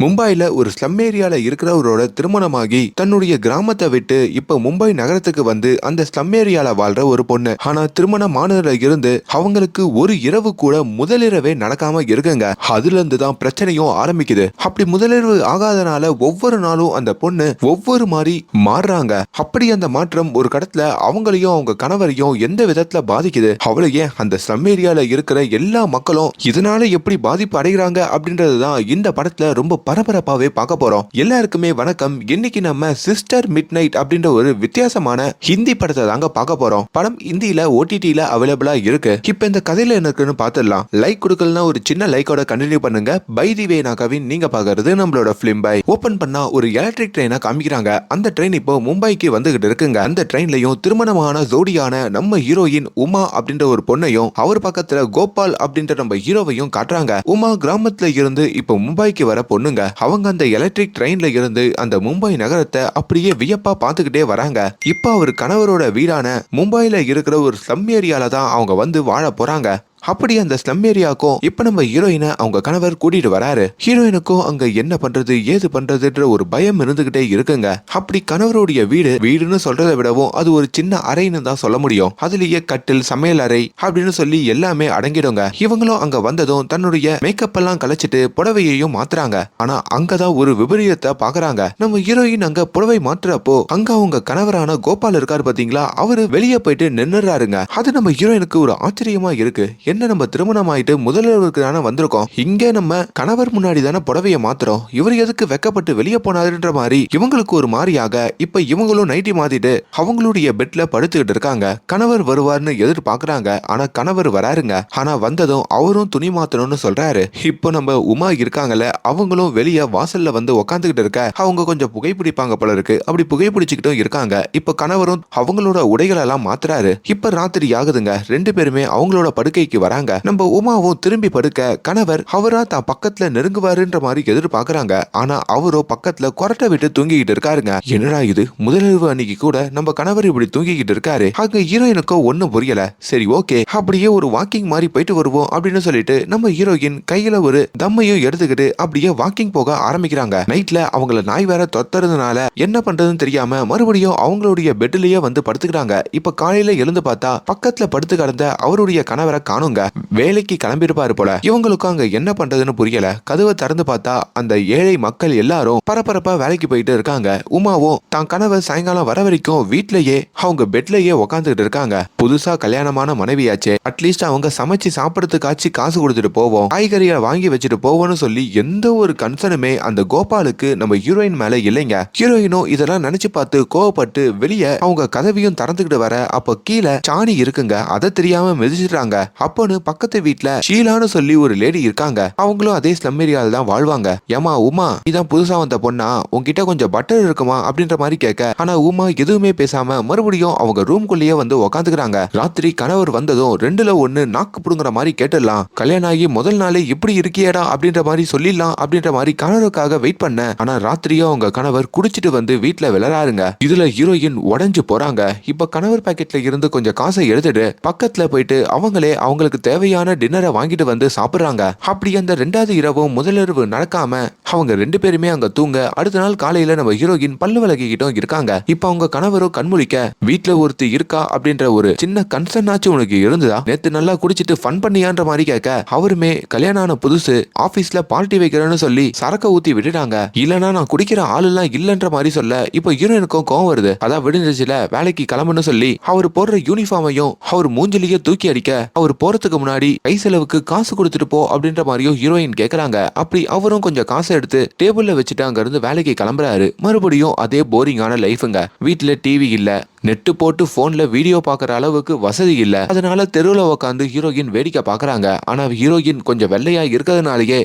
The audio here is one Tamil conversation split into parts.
மும்பைல ஒரு ஸ்லம் ஏரியால இருக்கிறவரோட திருமணமாகி தன்னுடைய கிராமத்தை விட்டு இப்ப மும்பை நகரத்துக்கு வந்து அந்த ஸ்லம் ஏரியால வாழ்ற ஒரு பொண்ணு. ஆனா திருமணமானதுல இருந்து அவங்களுக்கு ஒரு இரவு கூட முதலிரவே நடக்காம இருக்குங்க. அதுல இருந்து தான் பிரச்சனையும் ஆரம்பிக்குது. அப்படி முதலிரவு ஆகாதனால ஒவ்வொரு நாளும் அந்த பொண்ணு ஒவ்வொரு மாதிரி மாறுறாங்க. அப்படி அந்த மாற்றம் ஒரு கடத்துல அவங்களையும் அவங்க கணவரையும் எந்த விதத்துல பாதிக்குது? அவளையே அந்த ஸ்லம் ஏரியால இருக்கிற எல்லா மக்களும் இதனால எப்படி பாதிப்பு அடைகிறாங்க? அப்படின்றது தான் இந்த படத்துல ரொம்ப பரபரப்பாவே பார்க்க போறோம். எல்லாருக்குமே வணக்கம். இன்னைக்கு நம்ம சிஸ்டர் மிட் நைட் அப்படின்ற ஒரு வித்தியாசமான ஹிந்தி படத்தை தாங்க பார்க்க போறோம். படம் ஹிந்தியில ஓடிடியில அவைலபிளா இருக்கு. இப்ப இந்த கதையில என்ன இருக்குன்னு பார்த்துடலாம். லைக் கொடுக்கலனா ஒரு சின்ன லைக்கோட கண்டினியூ பண்ணுங்க. பை தி வே நான் கவின் நீங்க பாக்குறது நம்மளோட பிலிம் பை ஓபன் பண்ணா ஒரு எலக்ட்ரிக் ட்ரெயினை காமிக்கிறாங்க. அந்த ட்ரெயின் இப்போ மும்பைக்கு வந்துகிட்டு இருக்குங்க. அந்த ட்ரெயின்லயும் திருமணமான ஜோடியான நம்ம ஹீரோயின் உமா அப்படின்ற ஒரு பொண்ணையும் அவர் பக்கத்துல கோபால் அப்படின்ற நம்ம ஹீரோவையும் காட்டுறாங்க. உமா கிராமத்துல இருந்து இப்போ மும்பைக்கு வர பொண்ணுங்க அவங்க அந்த எலக்ட்ரிக் ட்ரெயின்ல இருந்து அந்த மும்பை நகரத்தை அப்படியே வியப்பா பார்த்துக்கிட்டே வராங்க. இப்போ அவர் கணவரோட வீடான மும்பையில இருக்கிற ஒரு ஸ்லம் ஏரியால தான் அவங்க வந்து வாழ போறாங்க. அப்படி அந்த ஸ்லம் ஏரியாக்கும் இப்ப நம்ம ஹீரோயினை அவங்க கணவர் கூட்டிட்டு வராரு. ஹீரோயினுக்கும் அங்க என்ன பண்றது ஏது பண்றதுன்ற ஒரு பயம் இருந்துகிட்டே இருக்குங்க. அப்படி கணவருடைய வீடு வீடுன்னு சொல்றதை விடவும் அது ஒரு சின்ன அறைன்னு தான் சொல்ல முடியும். அதுலயே கட்டில் சமையல் அறை அப்படின்னு சொல்லி எல்லாமே அடங்கிடுங்க. இவங்களும் அங்க வந்ததும் தன்னுடைய மேக்கப் எல்லாம் கலைச்சிட்டு புடவையையும் மாத்துறாங்க. ஆனா அங்கதான் ஒரு விபரீதத்தை பாக்குறாங்க. நம்ம ஹீரோயின் அங்க புடவை மாத்துறப்போ அங்க அவங்க கணவரான கோபால் இருக்காரு பாத்தீங்களா? அவரு வெளியே போயிட்டு நின்னுறாருங்க. அது நம்ம ஹீரோயினுக்கு ஒரு ஆச்சரியமா இருக்கு. என்ன நம்ம திருமணம் ஆயிட்டு முதல்வருக்கு தானே வந்திருக்கோம்? இங்க நம்ம கணவர் முன்னாடி தானே புடவைய மாத்துறோம். இவர் எதுக்கு வெக்கப்பட்டு வெளியே போனாருன்ற மாதிரி இவங்களுக்கு ஒரு மாதிரியாக இப்ப இவங்களும் நைட்டி மாத்திட்டு அவங்களுடைய பெட்ல படுத்துக்கிட்டு இருக்காங்க. கணவர் வருவார்னு எதிர்பார்க்கறாங்க. ஆனா கணவர் வராருங்க. ஆனா வந்ததும் அவரும் துணி மாத்தணும்னு சொல்றாரு. இப்போ நம்ம உமா இருக்காங்கல்ல அவங்களும் வெளியே வாசல்ல வந்து உக்காந்துக்கிட்டு இருக்க அவங்க கொஞ்சம் புகைப்பிடிப்பாங்க போல இருக்கு. அப்படி புகைப்பிடிச்சுக்கிட்டும் இருக்காங்க. இப்ப கணவரும் அவங்களோட உடைகளெல்லாம் மாத்துறாரு. இப்ப ராத்திரி ஆகுதுங்க. ரெண்டு பேருமே அவங்களோட படுக்கைக்கு வராங்க. நம்ம உமாவும் திரும்பி படுக்க கணவர் அவரா தான் பக்கத்துல நெருங்குவாருன்ற மாதிரி எதிர்பார்க்கறாங்க. ஆனா அவரோ பக்கத்துல கொரட்டை விட்டு தூங்கிக்கிட்டு இருக்காருங்க. என்னடா இது? முதலிரவு அன்னைக்கு கூட நம்ம கணவர் இப்படி தூங்கிக்கிட்டு இருக்காரு. அங்க ஹீரோயினுக்கோ ஒண்ணும் புரியல. சரி ஓகே. அப்படியே ஒரு வாக்கிங் மாதிரி போயிட்டு வருவோம் அப்படின்னு சொல்லிட்டு நம்ம ஹீரோயின் கையில ஒரு தம்மையும் எடுத்துக்கிட்டு அப்படியே வாக்கிங் போக ஆரம்பிக்கிறாங்க. நைட்ல அவங்கள நாய் வேற தொத்துறதுனால என்ன பண்றதுன்னு தெரியாம மறுபடியும் அவங்களுடைய பெட்லயே வந்து படுத்துக்கிறாங்க. இப்ப காலையில எழுந்து பார்த்தா பக்கத்துல படுத்து கிடந்த அவருடைய கணவரை காணுங்க வேலைக்கு கிளம்பிருப்பாரு போல. இவங்களுக்கும் அங்க என்ன பண்றதுன்னு புரியல. கதவை திறந்து பார்த்தா அந்த ஏழை மக்கள் எல்லாரும் பரபரப்பா வேலைக்கு போயிட்டு இருக்காங்க. உமாவும் தான் கணவர் சாயங்காலம் வர வரைக்கும் வீட்லயே அவங்க பெட்லயே உக்காந்துகிட்டு இருக்காங்க. புதுசா கல்யாணமான மனைவியாச்சு. அட்லீஸ்ட் அவங்க சமைச்சு சாப்பிடறதுக்காச்சு காசு கொடுத்துட்டு போவோம். காய்கறியை வாங்கி வச்சுட்டு போவோம்னு சொல்லி எந்த ஒரு கன்சர்னுமே அந்த கோபாலுக்கு நம்ம ஹீரோயின் மேல இல்லைங்க. ஹீரோயினும் இதெல்லாம் நினைச்சு பார்த்து கோவப்பட்டு வெளியே அவங்க கதவையும் திறந்துகிட்டு வர அப்போ கீழே சாணி இருக்குங்க. அதை தெரியாம மிதிச்சிடுறாங்க. அப்போன்னு பக்கத்து வீட்ல ஷீலான்னு சொல்லி ஒரு லேடி இருக்காங்க. அவங்களும் அதே ஸ்லம் ஏரியால தான் வாழ்வாங்க. ஏமா உமா இதான் புதுசா வந்த பொண்ணா? உங்ககிட்ட கொஞ்சம் பட்டர் இருக்குமா? அப்படின்ற மாதிரி கேட்க ஆனா உமா எதுவுமே பேசாம மறுபடியும் அவங்க ரூம்குள்ளேயே வந்து உக்காந்துக்கிறாங்க. ராத்திரி கணவர் வந்ததும் ரெண்டுல ஒண்ணு நாக்கு புடுங்குற மாதிரி கேட்டுடலாம். கல்யாணம் ஆகி முதல் நாளே இப்படி இருக்கியேடா அப்படின்ற மாதிரி சொல்லிடலாம் அப்படின்ற மாதிரி கணவருக்காக வெயிட் பண்ண ஆனா ராத்திரியும் அவங்க கணவர் குடிச்சிட்டு வந்து வீட்டுல விளராருங்க இதுல ஹீரோயின் உடஞ்சு போறாங்க. இப்ப கணவர் பாக்கெட்ல இருந்து கொஞ்சம் காசை எடுத்துட்டு பக்கத்துல போயிட்டு அவங்களே அவங்களுக்கு தேவையான டின்னரை வாங்கிட்டு வந்து சாப்பிடுறாங்க. அப்படி அந்த ரெண்டாவது இரவும் முதலிரவு நடக்காம அவங்க ரெண்டு பேருமே அங்க தூங்க அடுத்த நாள் காலையில நம்ம ஹீரோயின் பல்லு விளக்கிக்கிட்டும் இருக்காங்க. இப்ப அவங்க கணவரோ கண்முழிக்க வீட்டுல ஒருத்தி இருக்கா அப்படின்ற ஒரு சின்ன கன்சர்னாச்சும் உனக்கு இருந்ததா? நேத்து நல்லா குடிச்சிட்டு ஃபன் பண்ணியான்ற மாதிரி கேட்க அவருமே கல்யாணம் ஆன புதுசு ஆபீஸ்ல பார்ட்டி வைக்கிறேன்னு சொல்லி சரக்க ஊத்தி விட்டுட்டாங்க. இல்லனா நான் குடிக்கிற ஆள் எல்லாம் இல்லன்ற மாதிரி சொல்ல இப்போ ஹீரோயினுக்கும் கோவம் வருது. அதான் விடுஞ்சிச்சுல வேலைக்கு கிளம்புன்னு சொல்லி அவர் போடுற யூனிஃபார்மையும் அவர் மூஞ்சிலேயே தூக்கி அடிக்க அவர் போறதுக்கு முன்னாடி கை செலவுக்கு காசு கொடுத்துட்டு போ அப்படின்ற மாதிரியும் ஹீரோயின் கேக்குறாங்க அப்படி அவரும் கொஞ்சம் காசு எடுத்து டேபிள்ல வச்சுட்டு அங்க இருந்து வேலைக்கு கிளம்புறாரு. மறுபடியும் அதே போரிங்கான லைஃபுங்க வீட்டுல டிவி இல்ல. நெட்டு போட்டு போன்ல வீடியோ பாக்குற அளவுக்கு வசதி இல்ல. அதனால தெருவில் உட்காந்து ஹீரோயின் வேடிக்கை பாக்குறாங்க ஆனா ஹீரோயின் கொஞ்சம் வெள்ளையா இருக்கிறதுனாலயே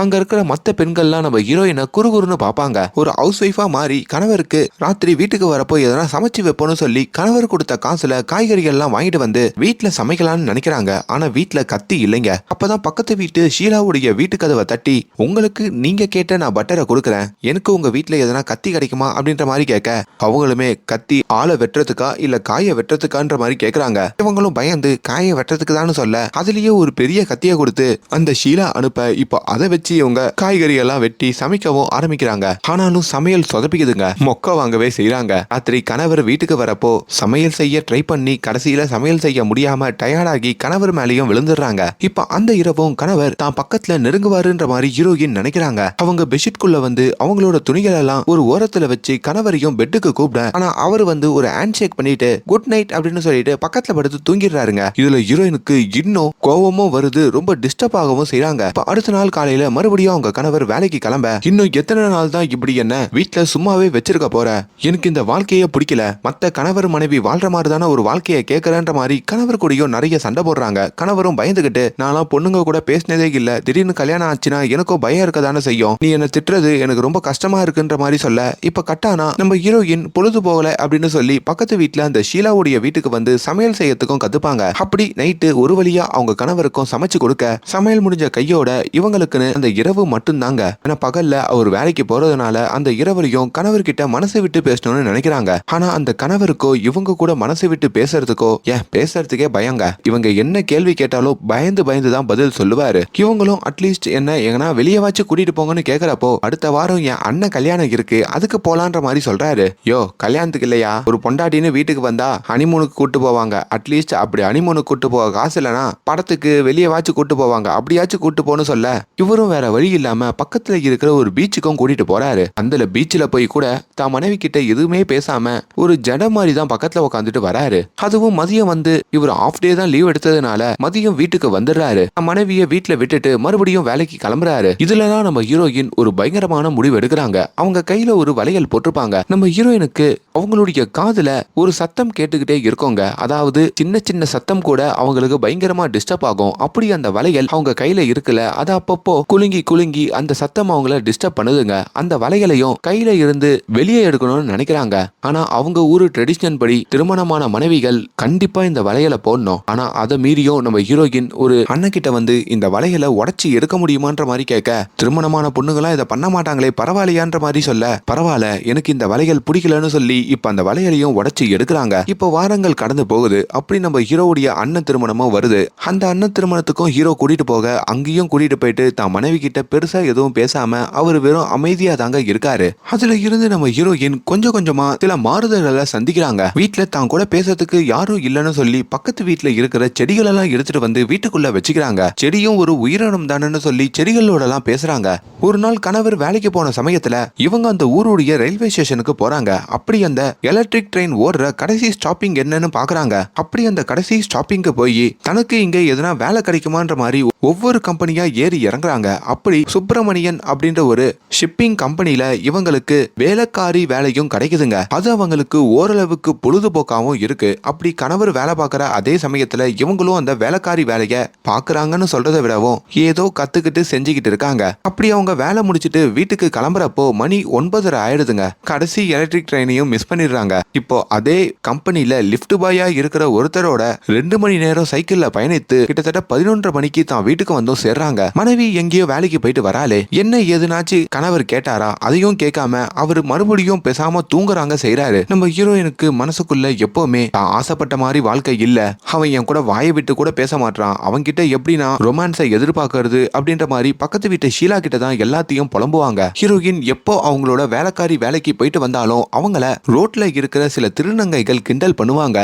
அங்க இருக்கிற மத்த பெண்கள்லாம் நம்ம ஹீரோயினை குறுகுறுன்னு பார்ப்பாங்க. ஒரு ஹவுஸ் ஒய்ஃபா மாறி கணவருக்கு ராத்திரி வீட்டுக்கு வரப்போ எதனா சமைச்சு வைப்போம்னு சொல்லி கணவர் கொடுத்த காசுல காய்கறிகள் எல்லாம் வாங்கிட்டு வந்து வீட்டுல சமைக்கலாம்னு நினைக்கிறாங்க. ஆனா வீட்டுல கத்தி இல்லைங்க. அப்பதான் பக்கத்து வீட்டு ஷீலாவுடைய வீட்டு கதவை தட்டி உங்களுக்கு நீங்க கேட்ட நான் பட்டரை கொடுக்குறேன். எனக்கு உங்க வீட்டுல எதனா கத்தி கிடைக்குமா? அப்படின்ற மாதிரி கேட்க அவங்களுமே கத்தி ஆளை வெட்டுறதுக்கா இல்ல காய வெட்டுறதுக்கான்ற மாதிரி கேக்குறாங்க இவங்களும் பயந்து காயை வெட்டுறதுக்கு சொல்ல அதுலயே ஒரு பெரிய கத்தியை கொடுத்து அந்த ஷீலா அனுப்ப இப்போ அதை வச்சு இவங்க காய்கறி எல்லாம் வெட்டி சமைக்கவும் ஆரம்பிக்கிறாங்க. ஆனாலும் சமையல் சொதப்பிக்குதுங்க. மொக்க வாங்கவே செய்யறாங்க ராத்திரி கணவர் வீட்டுக்கு வரப்போ சமையல் செய்ய ட்ரை பண்ணி கடைசியில சமையல் செய்ய முடியாம டயர்டாகி கணவர் மேலேயும் விழுந்துடுறாங்க. இப்ப அந்த இரவும் கணவர் தான் பக்கத்துல நெருங்குவாருன்ற மாதிரி ஹீரோயின் நினைக்கிறாங்க. அவங்க பெட்ஷீட்குள்ள வந்து அவங்களோட துணிகள் எல்லாம் ஒரு ஓரத்துல வச்சு கணவரையும் பெட்டுக்கு கூப்பிட ஆனா அவர் வந்து ஒரு ஹேண்ட் ஷேக் பண்ணிட்டு குட் நைட் அப்படின்னு சொல்லிட்டு பக்கத்துல படுத்து தூங்கிடுறாருங்க. இதுல ஹீரோயினுக்கு இன்னும் கோவமும் வருது ரொம்ப டிஸ்டர்ப் ஆகவும் செய்யறாங்க அடுத்த நாள் காலையில மறுபடியும் அவங்க கணவர் வேலைக்கு கிளம்ப இன்னும் எத்தனை நாள் தான் இப்படி என்ன? வீட்டுல சும்மாவே வச்சிருக்க போற? எனக்கு இந்த வாழ்க்கையே பிடிக்கல. மத்த கணவர் மனைவி வாழ்ற மாதிரி தானே ஒரு வாழ்க்கையை கேட்கறன்ற மாதிரி கணவர் கூடயும் நிறைய சண்டை போடுறாங்க. கணவரும் பயந்துகிட்டு நான்லாம் பொண்ணுங்க கூட பேசினதே இல்ல. திடீர்னு கல்யாணம் ஆச்சுன்னா எனக்கும் பயம் இருக்க தானே செய்யும். நீ என்ன திட்டுறது எனக்கு ரொம்ப கஷ்டமா இருக்குன்ற மாதிரி சொல்ல. இப்ப கட்டானா? நம்ம ஹீரோயின் பொழுது போகல அப்படின்னு சொல்லி பக்கத்து வீட்டுல அந்த ஷீலாவுடைய வீட்டுக்கு வந்து சமையல் செய்யறதுக்கும் கத்துப்பாங்க. அப்படி நைட்டு ஒரு வழியா அவங்க கணவருக்கும் சமைச்சு கொடுக்க சமையல் முடிஞ்ச கையோட இவங்களுக்குன்னு அந்த இரவு மட்டும்தாங்க. ஆனா பகல்ல அவர் வேலைக்கு போறதுனால அந்த இரவரையும் கணவர்கிட்ட மனசை விட்டு பேசணும்னு நினைக்கிறாங்க. ஆனா அந்த கணவருக்கோ இவங்க கூட மனசை விட்டு பேசுறதுக்கோ ஏன் பேசுறதுக்கே பயங்க. இவங்க என்ன கேள்வி கேட்டாலும் பயந்து பயந்து தான் பதில் சொல்லுவாரு. இவங்களும் அட்லீஸ்ட் என்ன எங்கன்னா வெளியவாச்சும் கூட்டிட்டு போங்கன்னு கேக்குறப்போ அடுத்த வாரம் என் அண்ணன் கல்யாணம் இருக்கு அதுக்கு போலான்ற மாதிரி சொல்றாரு. யோ கல்யாணத்துக்கு இல்லையா? ஒரு பொண்டாட்டின்னு வீட்டுக்கு வந்தா ஹனிமூனுக்கு கூட்டு போவாங்க. அட்லீஸ்ட் அப்படி ஹனிமூனுக்கு கூட்டு போக காசு இல்லைனா படத்துக்கு வெளியே வாச்சு கூட்டு போவாங்க. அப்படியாச்சும் கூட்டு போன்னு சொல்ல. இவரும் வேற வழி இல்லாம பக்கத்துல இருக்கிற ஒரு பீச்சுக்கும் கூட்டிட்டு போறாரு. அந்த பீச்சில் போய் கூட தான் மனைவி கிட்ட எதுவுமே பேசாம ஒரு ஜட மாதிரி தான் பக்கத்துல உட்காந்துட்டு வராரு. அதுவும் மதியம் வந்து இவர் ஆஃப் டே தான் லீவ் எடுத்ததுனால மதியம் வீட்டுக்கு வந்துடுறாரு. தன் மனைவிய வீட்டுல விட்டுட்டு மறுபடியும் வேலைக்கு கிளம்புறாரு. இதுலதான் நம்ம ஹீரோயின் ஒரு பயங்கரமான முடிவு எடுக்கிறாங்க. அவங்க கையில ஒரு வளையல் போட்டிருப்பாங்க. நம்ம ஹீரோயினுக்கு அவங்களுடைய காதுல ஒரு சத்தம் கேட்டுக்கிட்டே இருக்கோங்க. அதாவது சின்ன சின்ன சத்தம் கூட அவங்களுக்கு பயங்கரமா டிஸ்டர்ப் ஆகும். அப்படி அந்த வளையல் அவங்க கையில இருக்குல்ல அது அப்பப்போ குலுங்கி குலுங்கி அந்த சத்தம் அவங்கள டிஸ்டர்ப் பண்ணுதுங்க. அந்த வலைகளையும் கையில இருந்து வெளியே எடுக்கணும்னு நினைக்கிறாங்க. ஆனா அவங்க ஊரு ட்ரெடிஷனல் படி திருமணமான மனைவிகள் கண்டிப்பா இந்த வளையலை போடணும். ஆனா அதை மீறியும் நம்ம ஹீரோயின் ஒரு அண்ணன் வந்து இந்த வளையலை உடைச்சி எடுக்க முடியுமான்ற மாதிரி கேட்க திருமணமான பொண்ணுங்களாம் இதை பண்ண மாட்டாங்களே பரவாயில்லையான்ற மாதிரி சொல்ல பரவாயில்ல எனக்கு இந்த வலைகள் பிடிக்கலன்னு சொல்லி இப்ப அந்த வலைகளையும் உடைச்சி எடுக்கிறாங்க. இப்ப வாரங்கள் கடந்து போகுது. அப்படி நம்ம ஹீரோவுடைய அண்ணன் திருமணமும் வருது. அந்த அண்ணன் திருமணத்துக்கும் ஹீரோ கூட்டிட்டு போக அங்கேயும் கூட்டிட்டு போயிட்டு தான் மனைவி கிட்ட பெருசா எதுவும் பேசாம அவர் வெறும் அமைதியா தாங்க இருக்காரு. அதுல இருந்து நம்ம ஹீரோயின் கொஞ்சம் கொஞ்சமா சில மாறுதல்களை சந்திக்கிறாங்க. வீட்ல தான் கூட பேசுறதுக்கு யாரும் இல்லைன்னு சொல்லி பக்கத்து வீட்டுல இருக்கிற செடிகள் எல்லாம் எடுத்துட்டு வந்து வீட்டுக்குள்ள வச்சுக்கிறாங்க. செடியும் ஒரு உயிரினம் தானன்னு சொல்லி செடிகளோட எல்லாம் பேசுறாங்க. ஒரு நாள் கணவர் வேலைக்கு போன சமயத்துல இவங்க அந்த ஊருடைய ரயில்வே ஸ்டேஷனுக்கு போறாங்க. அப்படி அந்த எலக்ட்ரிக் ட்ரெயின் ஓடுற கடைசி ஸ்டாப்பிங் என்னன்னு பாக்குறாங்க. அப்படி அந்த கடைசி ஸ்டாப்பிங்க்கு போய் தனக்கு இங்க எதனா வேலை கிடைக்குமான்ற மாதிரி ஒவ்வொரு கம்பெனியா ஏறி இறங்குறாங்க. அப்படி சுப்பிரமணியன் அப்படின்ற ஒரு ஷிப்பிங் கம்பெனியில் இவங்களுக்கு வேலைக்காரி வேலையும் கிடைக்குதுங்க. அது அவங்களுக்கு ஓரளவுக்கு பொழுதுபோக்காவும் இருக்கு. அப்படி கணவர் வேலை பார்க்குற அதே சமயத்துல இவங்களும் அந்த வேலைக்காரி வேலையை பார்க்குறாங்கன்னு சொல்றதை விடவும் ஏதோ கத்துக்கிட்டு செஞ்சுக்கிட்டு இருக்காங்க. அப்படி அவங்க வேலை முடிச்சிட்டு வீட்டுக்கு கிளம்புறப்போ மணி ஒன்பதரை ஆயிடுதுங்க. கடைசி எலக்ட்ரிக் ட்ரெயினையும் மிஸ் பண்ணிடுறாங்க. இப்போ அதே கம்பெனியில் லிஃப்ட் பாயா இருக்கிற ஒருத்தரோட ரெண்டு மணி நேரம் சைக்கிள்ல பயணித்து கிட்டத்தட்ட பதினொன்றரை மணிக்கு தான் வீட்டுக்கு வந்தும் சேர்றாங்க. மனைவி எங்கேயோ வேலைக்கு போயிட்டு வராளே. என்ன ஏதுனாச்சு கணவர் கேட்டாரா? அதையும் கேட்காம அவர் மறுபடியும் பேசாம தூங்குறாங்க செய்யறாரு நம்ம ஹீரோயினுக்கு மனசுக்குள்ள எப்பவுமே தான் ஆசைப்பட்ட மாதிரி வாழ்க்கை இல்ல. அவன் என் கூட வாயை விட்டு கூட பேச மாட்டான் அவன்கிட்ட எப்படி எப்படின்னா ரொமான்ஸை எதிர்பார்க்கறது அப்படின்ற மாதிரி பக்கத்து வீட்டு ஷீலா கிட்ட தான் எல்லாத்தையும் புலம்புவாங்க. ஹீரோயின் எப்போ அவங்களோட வேலைக்காரி வேலைக்கு போயிட்டு வந்தாலும் அவங்கள ரோட்ல இருக்கிற சில திருநங்கைகள் கிண்டல் பண்ணுவாங்க.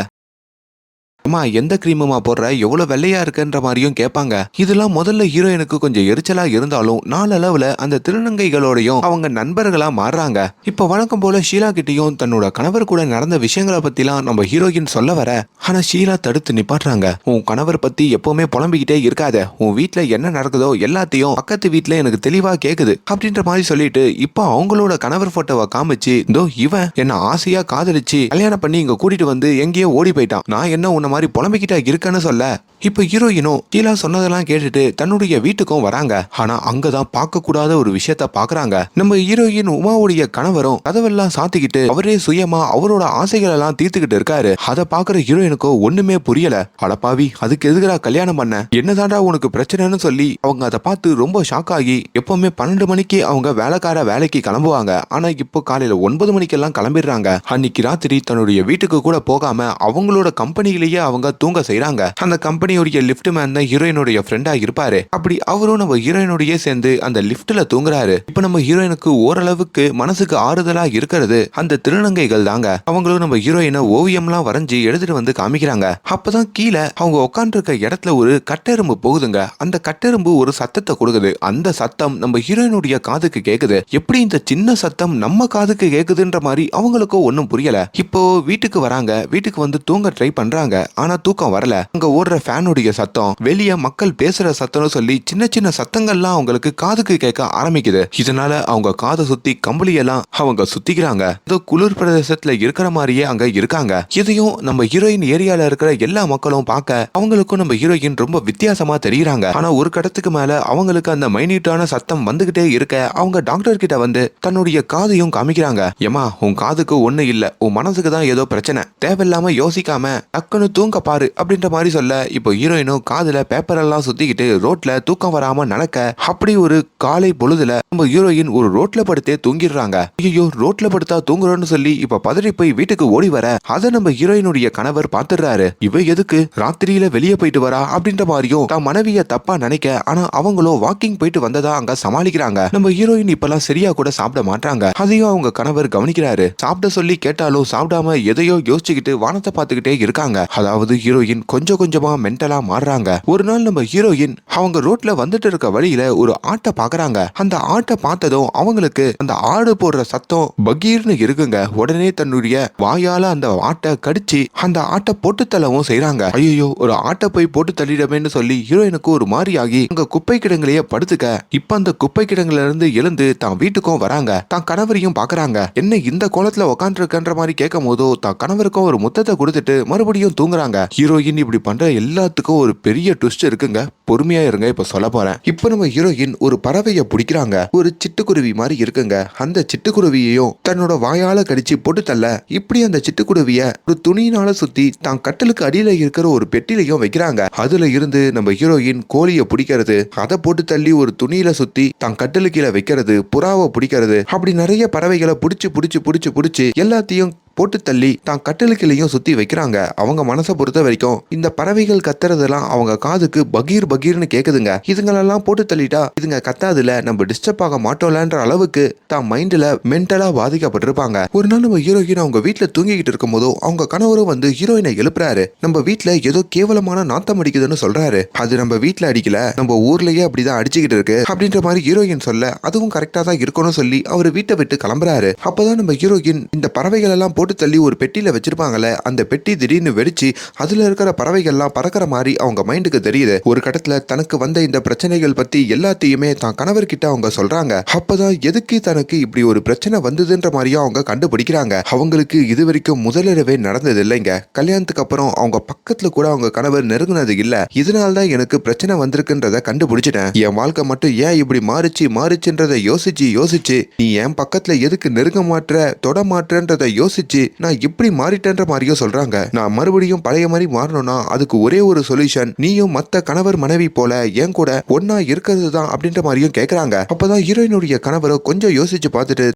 அம்மா எந்த கிரீமுமா போடுற? எவ்வளவு வெள்ளையா இருக்குன்ற மாதிரியும் கேட்பாங்க. இதெல்லாம் முதல்ல ஹீரோயினுக்கு கொஞ்சம் எரிச்சலா இருந்தாலும் நாளளவுல அந்த திருநங்கைகளோடையும் அவங்க நண்பர்களா மாறுறாங்க. இப்ப வழக்கம் போல ஷீலா கிட்டயும் தன்னோட கணவர் கூட நடந்த விஷயங்களை பத்திலாம் நம்ம ஹீரோயின் சொல்ல வர. ஆனா ஷீலா தடுத்து நிப்பாட்டுறாங்க. உன் கணவர் பத்தி எப்பவுமே புலம்பிக்கிட்டே இருக்காத. உன் வீட்டுல என்ன நடக்குதோ எல்லாத்தையும் பக்கத்து வீட்ல எனக்கு தெளிவா கேக்குது. அப்படின்ற மாதிரி சொல்லிட்டு இப்போ அவங்களோட கணவர் போட்டோவை காமிச்சு இதோ இவன் என்ன ஆசையா காதலிச்சு கல்யாணம் பண்ணி இங்க கூட்டிட்டு வந்து எங்கேயோ ஓடி போயிட்டான். நான் என்ன உன்ன மாதிரி புலம்பிக்கிட்டா இருக்கேன்னு சொல்ல இப்போ ஹீரோயினும் கீழா சொன்னதெல்லாம் கேட்டுட்டு தன்னுடைய வீட்டுக்கும் வராங்க. ஆனா அங்கதான் பார்க்க கூடாத ஒரு விஷயத்த பாக்குறாங்க. நம்ம ஹீரோயின் உமாவுடைய கணவரும் கதவெல்லாம் சாத்திக்கிட்டு அவரே சுயமா அவரோட ஆசைகள் எல்லாம் தீர்த்துக்கிட்டு இருக்காரு. அதை பாக்குற ஹீரோயினுக்கோ ஒண்ணுமே புரியல. அடப்பாவி அதுக்கு எதுக்குடா கல்யாணம் பண்ண? என்னதான்டா உனக்கு பிரச்சனைன்னு சொல்லி அவங்க அதை பார்த்து ரொம்ப ஷாக் ஆகி எப்பவுமே பன்னெண்டு மணிக்கு அவங்க வேலைக்கார வேலைக்கு கிளம்புவாங்க. ஆனா இப்போ காலையில ஒன்பது மணிக்கெல்லாம் கிளம்பிடுறாங்க. அன்னைக்கு ராத்திரி தன்னுடைய வீட்டுக்கு கூட போகாம அவங்களோட கம்பெனியிலேயே நிம்மதியா அவங்க தூங்க செய்யறாங்க அந்த கம்பெனியோடைய லிப்ட் மேன் தான் ஹீரோயினுடைய ஃப்ரெண்டா இருப்பாரு. அப்படி அவரும் நம்ம ஹீரோயினோடய சேர்ந்து அந்த லிப்ட்ல தூங்குறாரு. இப்ப நம்ம ஹீரோயினுக்கு ஓரளவுக்கு மனசுக்கு ஆறுதலா இருக்கிறது அந்த திருநங்கைகள் தாங்க. அவங்களும் நம்ம ஹீரோயினை ஓவியம்லாம் வரைஞ்சி எடுத்துட்டு வந்து காமிக்கிறாங்க. அப்பதான் கீழே அவங்க உட்காந்துருக்க இடத்துல ஒரு கட்டெரும்பு போகுதுங்க. அந்த கட்டெரும்பு ஒரு சத்தத்தை கொடுக்குது. அந்த சத்தம் நம்ம ஹீரோயினுடைய காதுக்கு கேக்குது. எப்படி இந்த சின்ன சத்தம் நம்ம காதுக்கு கேக்குதுன்ற மாதிரி அவங்களுக்கும் ஒன்றும் புரியல. இப்போ வீட்டுக்கு வராங்க. வீட்டுக்கு வந்து தூங்க ட்ரை பண்றாங்க. ஆனா தூக்கம் வரல. அங்க ஓடுற ஃபேனுடைய சத்தம் வெளிய மக்கள் பேசுற சத்தம்னு சொல்லி சின்ன சின்ன சத்தங்கள்லாம் அவங்களுக்கு காதுக்கு கேட்க ஆரம்பிக்குது. இதனால அவங்க காதை சுத்தி கம்பளியெல்லாம் அவங்க சுத்திக்கிறாங்க. ஏதோ குளிர் பிரதேசத்துல இருக்கிற மாதிரியே அங்க இருக்காங்க. இதையும் நம்ம ஹீரோயின் ஏரியால இருக்கிற எல்லா மக்களும் பார்க்க அவங்களுக்கும் நம்ம ஹீரோயின் ரொம்ப வித்தியாசமா தெரியுறாங்க. ஆனா ஒரு கடத்துக்கு மேல அவங்களுக்கு அந்த மைனியூட்டான சத்தம் வந்துகிட்டே இருக்க அவங்க டாக்டர் கிட்ட வந்து தன்னுடைய காதையும் காமிக்கிறாங்க. ஏமா உன் காதுக்கு ஒண்ணு இல்ல. உன் மனசுக்கு தான் ஏதோ பிரச்சனை. தேவையில்லாம யோசிக்காம டக்குன்னு தூங்க பாரு அப்படின்ற மாதிரி சொல்ல இப்போ ஹீரோயினும் காதுல பேப்பர் எல்லாம் சுத்திக்கிட்டு ரோட்ல தூக்கம் வராம நடக்க அப்படி ஒரு காலை பொழுதுல நம்ம ஹீரோயின் ஒரு ரோட்ல படுத்தே தூங்கிடுறாங்க. ஐயோ ரோட்ல படுத்தா தூங்குறோம்னு சொல்லி இப்ப பதறி போய் வீட்டுக்கு ஓடி வர அதை நம்ம ஹீரோயினுடைய கணவர் பாத்துறாரு இவ எதுக்கு ராத்திரியில வெளியே போயிட்டு வரா அப்படின்ற மாதிரியும் தான் மனைவிய தப்பா நினைக்க ஆனா அவங்களும் வாக்கிங் போயிட்டு வந்ததா அங்க சமாளிக்கிறாங்க. நம்ம ஹீரோயின் இப்பெல்லாம் சரியா கூட சாப்பிட மாட்டாங்க அதையும் அவங்க கணவர் கவனிக்கிறாரு. சாப்பிட சொல்லி கேட்டாலும் சாப்பிடாம எதையோ யோசிச்சுக்கிட்டு வானத்தை பார்த்துக்கிட்டே இருக்காங்க. அதாவது அதாவது ஹீரோயின் கொஞ்சம் கொஞ்சமா மென்டலா மாறுறாங்க. ஒரு நாள் நம்ம ஹீரோயின் அவங்க ரோட்ல வந்துட்டு இருக்க வழியில ஒரு ஆட்டை பாக்குறாங்க. அந்த ஆட்டை பார்த்ததும் அவங்களுக்கு அந்த ஆடு போடுற சத்தம் பகீர்னு இருக்குங்க. உடனே தன்னுடைய வாயால அந்த ஆட்டை கடிச்சு அந்த ஆட்டை போட்டு தள்ளவும் செய்யறாங்க ஐயோ ஒரு ஆட்டை போய் போட்டு தள்ளிடமேன்னு சொல்லி ஹீரோயினுக்கு ஒரு மாதிரி ஆகி அங்க குப்பை கிடங்களையே படுத்துக்க. இப்ப அந்த குப்பை கிடங்குல இருந்து எழுந்து தான் வீட்டுக்கும் வராங்க. தான் கணவரையும் பாக்குறாங்க. என்ன இந்த கோலத்துல உக்காந்துருக்கன்ற மாதிரி கேட்கும் போதோ தான் கணவருக்கும் ஒரு முத்தத்தை கொடுத்துட்டு மறுபடியும் தூங்குறாங்க. ஹீரோயின் இப்படி பண்ற எல்லாத்துக்கும் ஒரு பெரிய ட்விஸ்ட் இருக்குங்க. பொறுமையா இருங்க இப்ப சொல்ல போறேன். இப்ப நம்ம ஹீரோயின் ஒரு பறவைய பிடிக்கிறாங்க. ஒரு சிட்டுக்குருவி மாதிரி இருக்குங்க. அந்த சிட்டுக்குருவியையும் தன்னோட வாயால கடிச்சு போட்டு தள்ள இப்படி அந்த சிட்டுக்குருவிய ஒரு துணியினால சுத்தி தான் கட்டலுக்கு அடியில இருக்கிற ஒரு பெட்டிலையும் வைக்கிறாங்க. அதுல இருந்து நம்ம ஹீரோயின் கோழிய பிடிக்கிறது அதை போட்டு தள்ளி ஒரு துணியில சுத்தி தான் கட்டலு கீழே வைக்கிறது புறாவை பிடிக்கிறது. அப்படி நிறைய பறவைகளை புடிச்சு புடிச்சு புடிச்சு புடிச்சு எல்லாத்தையும் போட்டு தள்ளி தான் கட்டலுக்கிலையும் சுத்தி வைக்கிறாங்க. அவங்க மனசை பொறுத்த வரைக்கும் இந்த பறவைகள் கத்துறதெல்லாம் அவங்க காதுக்கு பகீர் பகீர்னு கேக்குதுங்க. இதுங்களெல்லாம் போட்டு தள்ளிட்டா இதுங்க கத்தாதுல நம்ம டிஸ்டர்ப் ஆக மாட்டோம்லன்ற அளவுக்கு தான் மைண்ட்ல மென்டலா பாதிக்கப்பட்டிருப்பாங்க. ஒரு நாள் நம்ம ஹீரோயின் அவங்க வீட்டுல தூங்கிக்கிட்டு இருக்கும் போதோ அவங்க கணவரும் வந்து ஹீரோயினை எழுப்புறாரு. நம்ம வீட்டுல ஏதோ கேவலமான நாத்தம் அடிக்குதுன்னு சொல்றாரு. அது நம்ம வீட்டுல அடிக்கல நம்ம ஊர்லயே அப்படிதான் அடிச்சுக்கிட்டு இருக்கு அப்படின்ற மாதிரி ஹீரோயின் சொல்ல அதுவும் கரெக்டா தான் இருக்கணும்னு சொல்லி அவர் வீட்டை விட்டு கிளம்புறாரு. அப்பதான் நம்ம ஹீரோயின் இந்த பறவைகள் எல்லாம் போட்டு தள்ளி ஒரு பெட்டியில் வச்சிருப்பாங்கல்ல அந்த பெட்டி திடீர்னு வெடிச்சு அதில் இருக்கிற பறவைகள்லாம் பறக்கிற மாதிரி அவங்க மைண்டுக்கு தெரியுது. ஒரு கட்டத்தில் தனக்கு வந்த இந்த பிரச்சனைகள் பற்றி எல்லாத்தையுமே தான் கணவர்கிட்ட அவங்க சொல்கிறாங்க அப்போதான் எதுக்கு தனக்கு இப்படி ஒரு பிரச்சனை வந்ததுன்ற மாதிரியும் அவங்க கண்டுபிடிக்கிறாங்க. அவங்களுக்கு இது வரைக்கும் முதலிரவே நடந்தது இல்லைங்க. கல்யாணத்துக்கு அப்புறம் அவங்க பக்கத்தில் கூட அவங்க கணவர் நெருங்கினது இல்லை. இதனால தான் எனக்கு பிரச்சனை வந்திருக்குன்றத கண்டுபிடிச்சிட்டேன். என் வாழ்க்கை மட்டும் ஏன் இப்படி மாறிச்சு மாறிச்சுன்றதை யோசிச்சு யோசிச்சு நீ என் பக்கத்தில் எதுக்கு நெருங்க மாற்ற தொட மாற்றன்றதை யோசிச்சு நான் எப்படி மாறிட்டேன்ற மாதிரியும் சொல்றாங்க. நான் மறுபடியும் பழைய மாதிரி மாறணும்னா அதுக்கு ஒரே ஒரு சொல்யூஷன் நீயும் மத்த கணவர் மனைவி போல என் கூட ஒன்னா இருக்கிறது தான் அப்படின்ற மாதிரியும் கேக்குறாங்க. அப்பதான் ஹீரோயினுடைய கணவரை கொஞ்சம் யோசிச்சு பார்த்துட்டு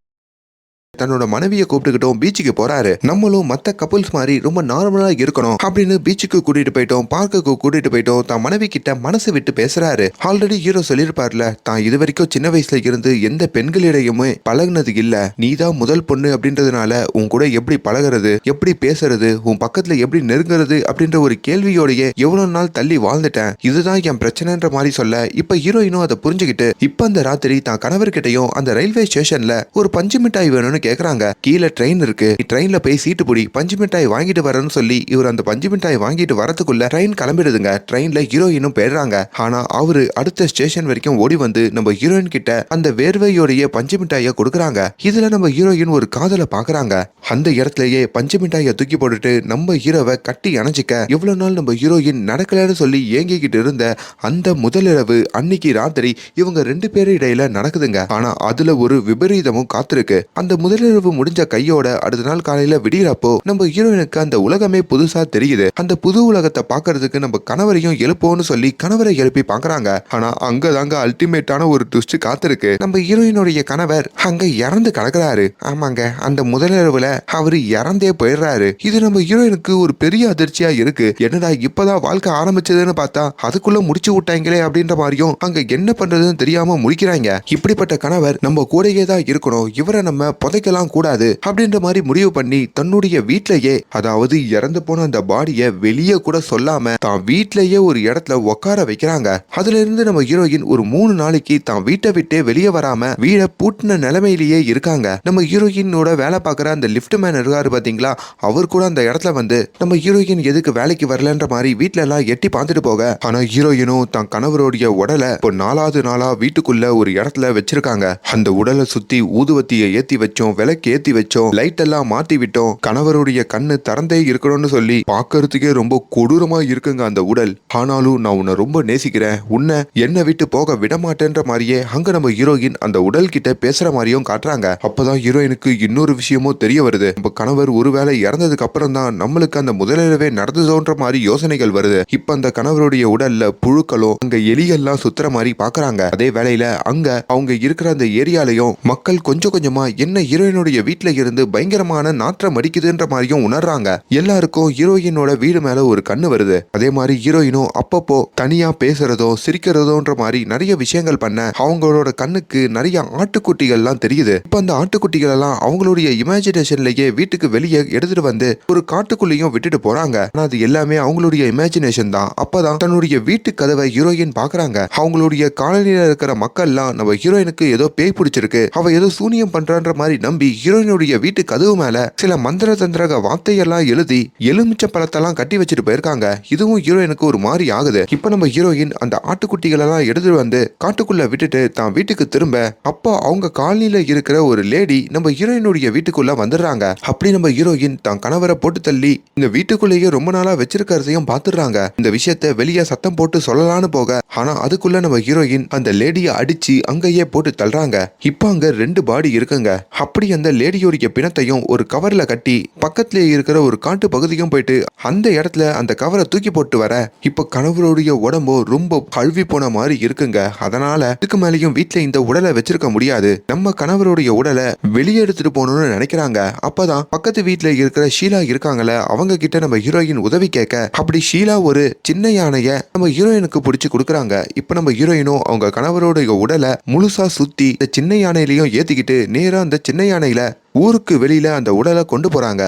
தன்னோட மனைவியை கூப்பிட்டுக்கிட்டோம் பீச்சுக்கு போறாரு. நம்மளும் மத்த கப்புள்ஸ் மாதிரி ரொம்ப நார்மலா இருக்கணும் அப்படின்னு பீச்சுக்கு கூட்டிட்டு போயிட்டோம் பார்க்குக்கு கூட்டிட்டு போயிட்டோம். தான் மனைவி கிட்ட மனசு விட்டு பேசுறாரு. ஆல்ரெடி ஹீரோ சொல்லியிருப்பார்ல தான் இது வரைக்கும் சின்ன வயசுல இருந்து எந்த பெண்களிடையுமே பழகுனது இல்ல. நீதான் முதல் பொண்ணு அப்படின்றதுனால உன் கூட எப்படி பழகுறது எப்படி பேசுறது உன் பக்கத்துல எப்படி நெருங்குறது அப்படின்ற ஒரு கேள்வியோடயே எவ்வளவு நாள் தள்ளி வாழ்ந்துட்டேன். இதுதான் என் பிரச்சனைன்ற மாதிரி சொல்ல இப்ப ஹீரோயினும் அதை புரிஞ்சுக்கிட்டு இப்ப அந்த ராத்திரி தான் கணவர்கிட்டயும் அந்த ரயில்வே ஸ்டேஷன்ல ஒரு பஞ்சு மிட்டாய் வேணும்னு கேக்குறாங்க. கீழே ட்ரெயின் இருக்கு. நீ ட்ரெயின்ல போய் சீட்டு பிடி. பஞ்சு மிட்டாய் வாங்கிட்டு வரேன்னு சொல்லி இவர் அந்த பஞ்சு மிட்டாய் வாங்கிட்டு வரதுக்குள்ள ட்ரெயின் கிளம்பிடுதுங்க. ட்ரெயின்ல ஹீரோயினும் போயிடுறாங்க ஆனா அவரு அடுத்த ஸ்டேஷன் வரைக்கும் ஓடி வந்து நம்ம ஹீரோயின் கிட்ட அந்த வேர்வையோடைய பஞ்சு மிட்டாயை கொடுக்குறாங்க. இதுல நம்ம ஹீரோயின் ஒரு காதலை பாக்குறாங்க. அந்த இடத்துலயே பஞ்சு மிட்டாயை தூக்கி போட்டுட்டு நம்ம ஹீரோவை கட்டி அணைச்சிக்க எவ்வளவு நாள் நம்ம ஹீரோயின் நடக்கலன்னு சொல்லி ஏங்கிக்கிட்டு இருந்த அந்த முதலிரவு அன்னைக்கு ராத்திரி இவங்க ரெண்டு பேரும் இடையில நடக்குதுங்க. ஆனா அதுல ஒரு விபரீதமும் காத்திருக்கு. அந்த முதல் பேரழிவு முடிஞ்ச கையோட அடுத்த நாள் காலையில விடியிறப்போ நம்ம ஹீரோயினுக்கு அந்த உலகமே புதுசா தெரியுது. அந்த புது உலகத்தை பாக்குறதுக்கு நம்ம கணவரையும் எழுப்போம்னு சொல்லி கணவரை எழுப்பி பாக்குறாங்க ஆனா அங்கதாங்க அல்டிமேட்டான ஒரு ட்விஸ்ட் காத்திருக்கு. நம்ம ஹீரோயினுடைய கணவர் அங்க இறந்து கிடக்குறாரு. ஆமாங்க அந்த முதலிரவுல அவரு இறந்தே போயிடுறாரு. இது நம்ம ஹீரோயினுக்கு ஒரு பெரிய அதிர்ச்சியா இருக்கு. என்னடா இப்பதான் வாழ்க்கை ஆரம்பிச்சதுன்னு பார்த்தா அதுக்குள்ள முடிச்சு விட்டாங்களே அப்படின்ற மாதிரியும் அங்க என்ன பண்றதுன்னு தெரியாம முடிக்கிறாங்க இப்படிப்பட்ட கணவர் நம்ம கூடயே தான் இருக்கணும். இவரை நம்ம புதைக்க புதைக்கலாம் கூடாது அப்படின்ற மாதிரி முடிவு பண்ணி தன்னுடைய வீட்லயே அதாவது இறந்து போன அந்த பாடியை வெளியே கூட சொல்லாம தான் வீட்லயே ஒரு இடத்துல உட்கார வைக்கிறாங்க. அதுல இருந்து நம்ம ஹீரோயின் ஒரு மூணு நாளைக்கு தான் வீட்டை விட்டே வெளியே வராம வீட பூட்டின நிலைமையிலேயே இருக்காங்க. நம்ம ஹீரோயினோட வேலை பார்க்குற அந்த லிஃப்ட் மேன் இருக்காரு பாத்தீங்களா அவர் கூட அந்த இடத்துல வந்து நம்ம ஹீரோயின் எதுக்கு வேலைக்கு வரலன்ற மாதிரி வீட்டில எல்லாம் எட்டி பார்த்துட்டு போக. ஆனா ஹீரோயினும் தன் கணவருடைய உடலை இப்போ நாலாவது நாளா வீட்டுக்குள்ள ஒரு இடத்துல வச்சிருக்காங்க. அந்த உடலை சுத்தி ஊதுவத்தியை ஏத்தி வச்சோம் விளக்கு ஏத்தி வச்சோம். லைட் எல்லாம் மாத்தி விட்டோம். கணவருடைய கண்ணு திறந்தே இருக்கணும்னு சொல்லி பார்க்கறதுக்கே ரொம்ப கொடூரமா இருக்குங்க அந்த உடல். ஆனாலும் நான் உன்னை ரொம்ப நேசிக்கிறேன். உன்னை என்னை விட்டு போக விட மாட்டேன்ற மாதிரியே அங்க நம்ம ஹீரோயின் அந்த உடல் கிட்ட பேசுற மாதிரியும் காட்டுறாங்க. அப்பதான் ஹீரோயினுக்கு இன்னொரு விஷயமும் தெரிய வருது. நம்ம கணவர் ஒருவேளை இறந்ததுக்கு அப்புறம் தான் நம்மளுக்கு அந்த முதலிரவே நடந்ததோன்ற மாதிரி யோசனைகள் வருது. இப்ப அந்த கணவருடைய உடல்ல புழுக்களும் அங்க எலிகள்லாம் சுத்துற மாதிரி பாக்குறாங்க. அதே வேளையில அங்க அவங்க இருக்கிற அந்த ஏரியாலையும் மக்கள் கொஞ்சம் கொஞ்சமா என்ன ஹீரோயின் ஹீரோயினுடைய வீட்டில் இருந்து பயங்கரமான நாற்றம் அடிக்குதுன்ற மாதிரியும் உணர்றாங்க. எல்லாருக்கும் ஹீரோயினோட வீடு மேல ஒரு கண்ணு வருது. அதே மாதிரி ஹீரோயினும் அப்பப்போ தனியா பேசுறதோ சிரிக்கிறதோன்ற மாதிரி நிறைய விஷயங்கள் பண்ண அவங்களோட கண்ணுக்கு நிறைய ஆட்டுக்குட்டிகள்லாம் தெரியுது. இப்ப அந்த ஆட்டுக்குட்டிகள் எல்லாம் அவங்களுடைய இமேஜினேஷன்லயே வீட்டுக்கு வெளியே எடுத்துட்டு வந்து ஒரு காட்டுக்குள்ளேயும் விட்டுட்டு போறாங்க. ஆனா அது எல்லாமே அவங்களுடைய இமேஜினேஷன் தான். அப்பதான் தன்னுடைய வீட்டு கதவை ஹீரோயின் பாக்குறாங்க. அவங்களுடைய காலனியில இருக்கிற மக்கள்லாம் நம்ம ஹீரோயினுக்கு ஏதோ பேய் பிடிச்சிருக்கு. அவ ஏதோ சூனியம் பண்றான்ற மாதிரி நம்பி ஹீரோயினுடைய வீட்டு கதவு மேல சில மந்திர தந்திரக வார்த்தையெல்லாம் எழுதி எலுமிச்ச பழத்தெல்லாம் கட்டி வச்சுட்டு போயிருக்காங்க. இதுவும் ஹீரோயினுக்கு ஒரு மாதிரி ஆகுது. இப்ப நம்ம ஹீரோயின் அந்த ஆட்டுக்குட்டிகள் எல்லாம் எடுத்துட்டு வந்து காட்டுக்குள்ள விட்டுட்டு தான் வீட்டுக்கு திரும்ப அப்போ அவங்க காலனில இருக்கிற ஒரு லேடி நம்ம ஹீரோயினுடைய வீட்டுக்குள்ள வந்துடுறாங்க. அப்படி நம்ம ஹீரோயின் தான் கணவரை போட்டு தள்ளி இந்த வீட்டுக்குள்ளேயே ரொம்ப நாளா வச்சிருக்கிறதையும் பாத்துடுறாங்க. இந்த விஷயத்த வெளியே சத்தம் போட்டு சொல்லலாம்னு போக ஆனா அதுக்குள்ள நம்ம ஹீரோயின் அந்த லேடிய அடிச்சு அங்கேயே போட்டு தள்ளுறாங்க. இப்ப அங்க ரெண்டு பாடி இருக்குங்க. அப்படி அந்த லேடியோடைய பிணத்தையும் ஒரு கவர்ல கட்டி பக்கத்துல இருக்கிற ஒரு காட்டு பகுதிக்கும் போயிட்டு அந்த இடத்துல அந்த கவரை தூக்கி போட்டு வர. இப்ப கணவருடைய உடம்போ ரொம்ப கழுவி போன மாதிரி இருக்குங்க. அதனால இதுக்கு மேலேயும் வீட்ல இந்த உடலை வச்சிருக்க முடியாது. நம்ம கணவருடைய உடலை வெளியே எடுத்துட்டு போகணும்னு நினைக்கிறாங்க. அப்பதான் பக்கத்து வீட்ல இருக்கிற ஷீலா இருக்காங்கல்ல அவங்க கிட்ட நம்ம ஹீரோயின் உதவி கேட்க. அப்படி ஷீலா ஒரு சின்ன யானைய நம்ம ஹீரோயினுக்கு பிடிச்சு கொடுக்குறாங்க. இப்ப நம்ம ஹீரோயினும் அவங்க கணவருடைய உடலை முழுசா சுத்தி இந்த சின்ன யானையிலையும் ஏத்திக்கிட்டு நேரா அந்த சின்ன யானையில ஊருக்கு வெளியில அந்த உடலை கொண்டு போறாங்க.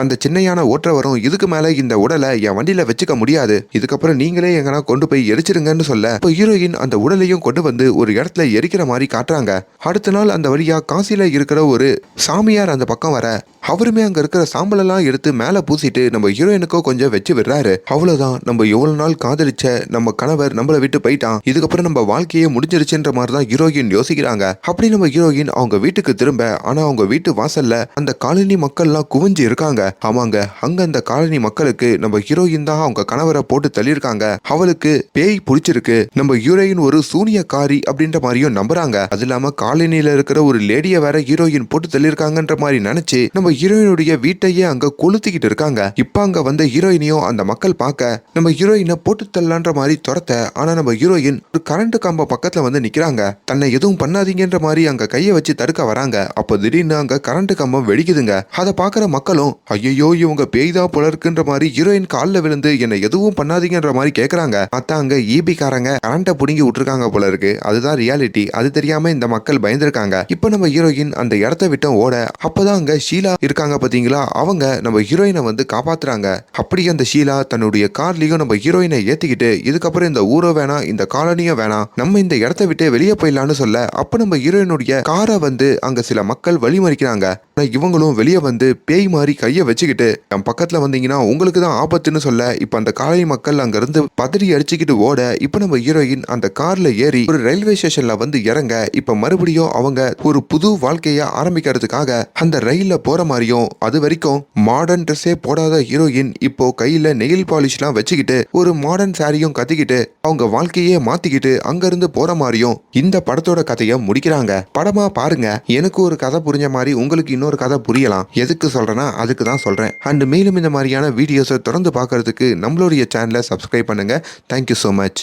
அந்த சின்னையான ஓட்டுறவரும் இதுக்கு மேல இந்த உடலை என் வண்டியில வச்சுக்க முடியாது. இதுக்கப்புறம் நீங்களே எங்கன்னா கொண்டு போய் எரிச்சிருங்கன்னு சொல்ல இப்போ ஹீரோயின் அந்த உடலையும் கொண்டு வந்து ஒரு இடத்துல எரிக்கிற மாதிரி காட்டுறாங்க. அடுத்த நாள் அந்த வழியா காசில இருக்கிற ஒரு சாமியார் அந்த பக்கம் வர அவருமே அங்க இருக்கிற சாம்பலெல்லாம் எடுத்து மேல பூசிட்டு நம்ம ஹீரோயினுக்கோ கொஞ்சம் வச்சு விடுறாரு. அவ்வளவுதான் நம்ம எவ்வளவு நாள் காதலிச்ச நம்ம கணவர் நம்மளை விட்டு போயிட்டான். இதுக்கப்புறம் நம்ம வாழ்க்கையே முடிஞ்சிருச்சுன்ற மாதிரி தான் ஹீரோயின் யோசிக்கிறாங்க. அப்படி நம்ம ஹீரோயின் அவங்க வீட்டுக்கு திரும்ப ஆனா அவங்க வீட்டு வாசல்ல அந்த காலனி மக்கள்லாம் குவிஞ்சு இருக்காங்க. ஆமாங்க அங்க அந்த காலனி மக்களுக்கு நம்ம ஹீரோயின் தான் அவங்க கணவரை போட்டு தள்ளியிருக்காங்க. அவளுக்கு பேய் பிடிச்சிருக்கு. நம்ம ஹீரோயின் ஒரு சூனியக்காரி அப்படின்ற மாதிரியும் நம்புறாங்க. அது இல்லாம காலனியில இருக்கிற ஒரு லேடிய வேற ஹீரோயின் போட்டு தள்ளியிருக்காங்கன்ற மாதிரி நினைச்சு நம்ம ஹீரோயினுடைய வீட்டையே அங்க கொளுத்திக்கிட்டு இருக்காங்க. இப்ப அங்க வந்த ஹீரோயினையும் அந்த மக்கள் பார்க்க நம்ம ஹீரோயினை போட்டு தள்ளலான்ற மாதிரி துரத்த ஆனா நம்ம ஹீரோயின் ஒரு கரண்ட் கம்ப பக்கத்துல வந்து நிக்கிறாங்க. தன்னை எதுவும் பண்ணாதீங்கன்ற மாதிரி அங்க கையை வச்சு தடுக்க வராங்க. அப்ப திடீர்னு அங்க கரண்ட் கம்பம் வெடிக்குதுங்க. அதை பாக்குற மக்களும் ஐயோ இவங்க பேய்தா போல இருக்குன்ற மாதிரி ஹீரோயின் காலில் விழுந்து என்னை எதுவும் பண்ணாதீங்கன்ற மாதிரி கேட்கறாங்க அதான் அங்க ஈபி காரங்க கரண்ட்டை புடுங்கி விட்டுருக்காங்க போல இருக்கு அதுதான் ரியாலிட்டி. அது தெரியாம இந்த மக்கள் பயந்துருக்காங்க. இப்போ நம்ம ஹீரோயின் அந்த இடத்த விட்டு ஓட அப்பதான் அங்க ஷீலா இருக்காங்க பாத்தீங்களா? அவங்க நம்ம ஹீரோயினை வந்து காப்பாத்துறாங்க. அப்படி அந்த ஷீலா தன்னுடைய கார்லயும் நம்ம ஹீரோயினை ஏத்திக்கிட்டு இதுக்கப்புறம் இந்த ஊரோ வேணாம் இந்த காலனியும் வேணாம் நம்ம இந்த இடத்த விட்டு வெளியே போயிடலான்னு சொல்ல அப்ப நம்ம ஹீரோயினுடைய காரை வந்து அங்க சில மக்கள் வழிமறிக்கிறாங்க. இவங்களும் வெளியே வந்து பேய் மாதிரி கையை வச்சுக்கிட்டு என் பக்கத்துல வந்தீங்கன்னா உங்களுக்கு தான் ஆபத்துன்னு சொல்ல இப்ப அந்த காலை மக்கள் அங்கேருந்து பதறி அடிச்சுக்கிட்டு ஓட இப்ப நம்ம ஹீரோயின் அந்த கார்ல ஏறி ஒரு ரயில்வே ஸ்டேஷன்ல வந்து இறங்க இப்ப மறுபடியும் அவங்க ஒரு புது வாழ்க்கைய ஆரம்பிக்கிறதுக்காக அந்த ரயில்ல போற மாதிரியும் அது வரைக்கும் மாடர்ன் ட்ரெஸ்ஸே போடாத ஹீரோயின் இப்போ கையில நெயில் பாலிஷ்லாம் வச்சுக்கிட்டு ஒரு மாடர்ன் சாரியும் கத்திக்கிட்டு அவங்க வாழ்க்கையே மாத்திக்கிட்டு அங்கேருந்து போகிற போற மாதிரியும் இந்த படத்தோட கதையை முடிக்கிறாங்க. படமா பாருங்க. எனக்கு ஒரு கதை புரிஞ்ச மாதிரி உங்களுக்கு இன்னொரு கதை புரியலாம். எதுக்கு சொல்றேன்னா அதுக்கு தான் சொல்கிறேன் அண்ட் மேலும் இந்த மாதிரியான வீடியோஸை தொடர்ந்து பார்க்கறதுக்கு நம்மளுடைய சேனலை சப்ஸ்கிரைப் பண்ணுங்க. Thank you so much